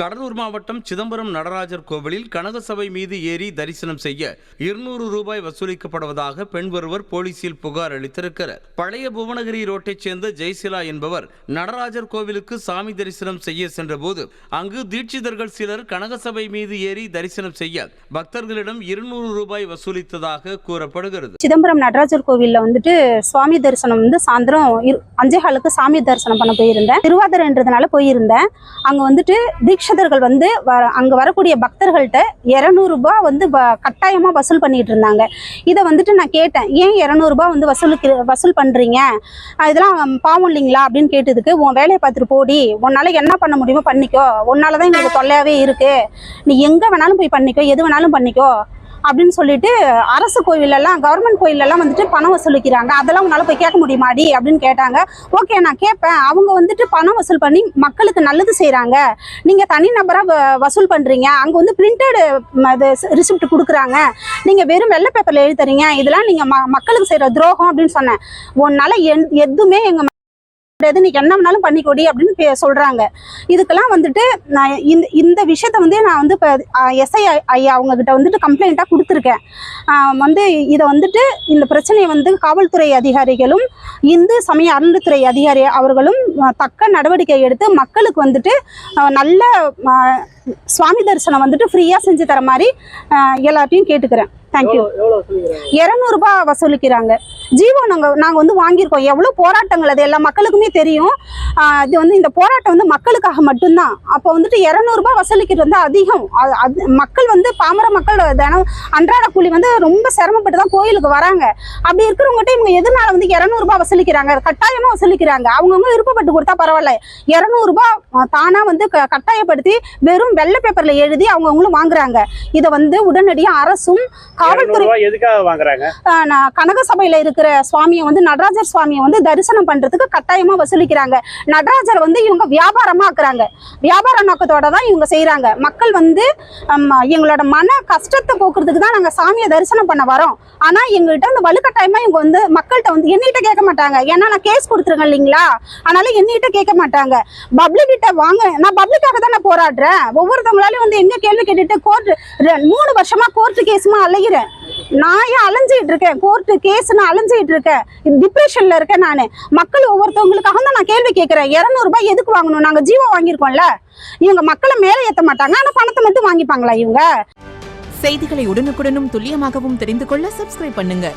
கடலூர் மாவட்டம் சிதம்பரம் நடராஜர் கோவிலில் கனகசபை மீது ஏறி தரிசனம் செய்ய இருநூறு ரூபாய் வசூலிக்கப்படுவதாக பெண் ஒருவர் போலீசில் புகார் அளித்திருக்கிறார். பழைய புவனகிரி ரோட்டைச் சேர்ந்த ஜெய்சிலா என்பவர் நடராஜர் கோவிலுக்கு சாமி தரிசனம் செய்ய சென்றபோது அங்கு தீட்சிதர்கள் சிலர் கனகசபை மீது ஏறி தரிசனம் செய்ய பக்தர்களிடம் இருநூறு ரூபாய் வசூலித்ததாக கூறப்படுகிறது. சிதம்பரம் நடராஜர் கோவிலில் வந்துட்டு சுவாமி தரிசனம் வந்து சாயந்தரம் இரு- அஞ்சே காலுக்கு சாமி தரிசனம் பண்ண போயிருந்தேன். திருவாதிரன்றதுனால போயிருந்தேன். அங்க வந்துட்டு தீட்சிதர்கள் வந்து வ- அங்கே வரக்கூடிய பக்தர்கள்ட்ட இரநூறுபா வந்து வ- கட்டாயமாக வசூல் பண்ணிட்டு இருந்தாங்க. இதை வந்துட்டு நான் கேட்டேன் ஏன் இரநூறுபா வந்து வசூலுக்கு வசூல் பண்ணுறீங்க இதெல்லாம் பாவம் இல்லைங்களா? அப்படின்னு கேட்டதுக்கு உன் வேலையை பார்த்துட்டு போடி. உன்னால் என்ன பண்ண முடியுமோ பண்ணிக்கோ. உன்னாலதான் எங்களுக்கு தொல்லையாகவே இருக்குது நீ எங்கே வேணாலும் போய் பண்ணிக்கோ. எது வேணாலும் பண்ணிக்கோ. அப்படின்னு சொல்லிட்டு அரசு கோயிலெல்லாம் கவர்மெண்ட் கோயிலெல்லாம் வந்துட்டு பணம் வசூலிக்கிறாங்க. அதெல்லாம் உங்களால் போய் கேட்க முடியுமாடி? அப்படின்னு கேட்டாங்க. ஓகே நான் கேட்பேன். அவங்க வந்துட்டு பணம் வசூல் பண்ணி மக்களுக்கு நல்லது செய்கிறாங்க நீங்கள் தனிநபரா வ- வசூல் பண்ணுறீங்க அங்கே வந்து பிரிண்டட் ரிசிப்ட் கொடுக்குறாங்க. நீங்கள் வெறும் வெள்ளை பேப்பரில் எழுதி தரீங்க இதெல்லாம் நீங்கள் ம- மக்களுக்கு செய்கிற துரோகம் அப்படின்னு சொன்னேன். உன்னால் என் எதுவுமே எங்கள் கிடையாது. நீ என்ன வேணாலும் பண்ணிக்கொடி அப்படின்னு பே- சொல்றாங்க. இதுக்கெல்லாம் வந்துட்டு நான் இந்த இந்த விஷயத்த வந்து நான் வந்து இப்போ எஸ்ஐ ஐயா அவங்க கிட்ட வந்துட்டு கம்ப்ளைண்ட்டாக கொடுத்துருக்கேன். வந்து இதை வந்துட்டு இந்த பிரச்சனையை வந்து காவல்துறை அதிகாரிகளும் இந்து சமய அருந்துத்துறை அதிகாரி அவர்களும் தக்க நடவடிக்கை எடுத்து மக்களுக்கு வந்துட்டு நல்ல சுவாமி தரிசனம் வந்துட்டு ஃப்ரீயாக செஞ்சு தர மாதிரி எல்லாத்தையும் கேட்டுக்கிறேன். தேங்க்யூ இரநூறுபா வசூலிக்கிறாங்க. ஜீவோ நாங்கள் நாங்கள் வந்து வாங்கியிருக்கோம். எவ்வளோ போராட்டங்கள் அது? எல்லா மக்களுக்குமே தெரியும். இது வந்து இந்த போராட்டம் வந்து மக்களுக்காக மட்டும்தான். அப்போ வந்துட்டு இரநூறுபா வசூலிக்கிறது வந்து அதிகம். அது- மக்கள் வந்து பாமர மக்கள் தினம் அன்றாட கூலி வந்து ரொம்ப சிரமப்பட்டு தான் கோயிலுக்கு வராங்க. அப்படி இருக்கிறவங்ககிட்ட இவங்க எதனால வந்து இரநூறுபா வசூலிக்கிறாங்க? கட்டாயமாக வசூலிக்கிறாங்க. அவங்கவுங்க விருப்பப்பட்டு கொடுத்தா பரவாயில்ல. இரநூறுபா தானா வந்து கட்டாயப்படுத்தி வெறும் வெள்ளை பேப்பர்ல எழுதி அவங்கவுங்களும் வாங்குறாங்க. இதை வந்து உடனடியாக அரசும் காவல்துறை எதுக்காக வாங்குறாங்க? கனக சபையில இருக்கிற சுவாமியை வந்து நடராஜர் சுவாமியை வந்து தரிசனம் பண்றதுக்கு கட்டாயமா வசூலிக்கிறாங்க. நடராஜர் வந்து இவங்க வியாபாரமா ஆக்குறாங்க. வியாபார நோக்கத்தோட தான் இவங்க செய்றாங்க. மக்கள் வந்து எங்களோட மன கஷ்டத்தை போக்குறதுக்கு தான் நாங்க சாமியை தரிசனம் பண்ண வரோம். ஆனா எங்கள்கிட்ட வந்து வலுக்கட்டாயமா இவங்க வந்து மக்கள்கிட்ட வந்து என்னிட்ட கேட்க மாட்டாங்க. ஏன்னா நான் கேஸ் கொடுத்துருங்க இல்லைங்களா? அதனால என்னிட்ட கேட்க மாட்டாங்க. பப்ளிக் கிட்ட வாங்க நான் பப்ளிக்காக தான் நான் போராடுறேன். ஒவ்வொருத்தவங்களாலையும் வந்து எங்க கேள்வி கேட்டுட்டு கோர்ட் மூணு வருஷமா கோர்ட்டு கேஸுமா அலைகிறேன் நான் ஏன் அலைஞ்சிட்டு இருக்கேன். கோர்ட்டு கேஸ் நான் அலைஞ்சிட்டு இருக்கேன். டிப்ரெஷன்ல இருக்கேன் நான். மக்கள் ஒவ்வொருத்தவங்களுக்காக தான் நான் கேள்வி கேட்கிறேன். இருநூறு ரூபாய் எதுக்கு வாங்கணும்? நாங்க ஜீவோ வாங்கியிருக்கோம்ல. இவங்க மக்களை மேல ஏத்த மாட்டாங்க. ஆனா பணத்தை மட்டும் வாங்கிப்பாங்களா இவங்க? செய்திகளை உடனுக்குடனும் துல்லியமாகவும் தெரிந்து கொள்ள சப்ஸ்கிரைப் பண்ணுங்க.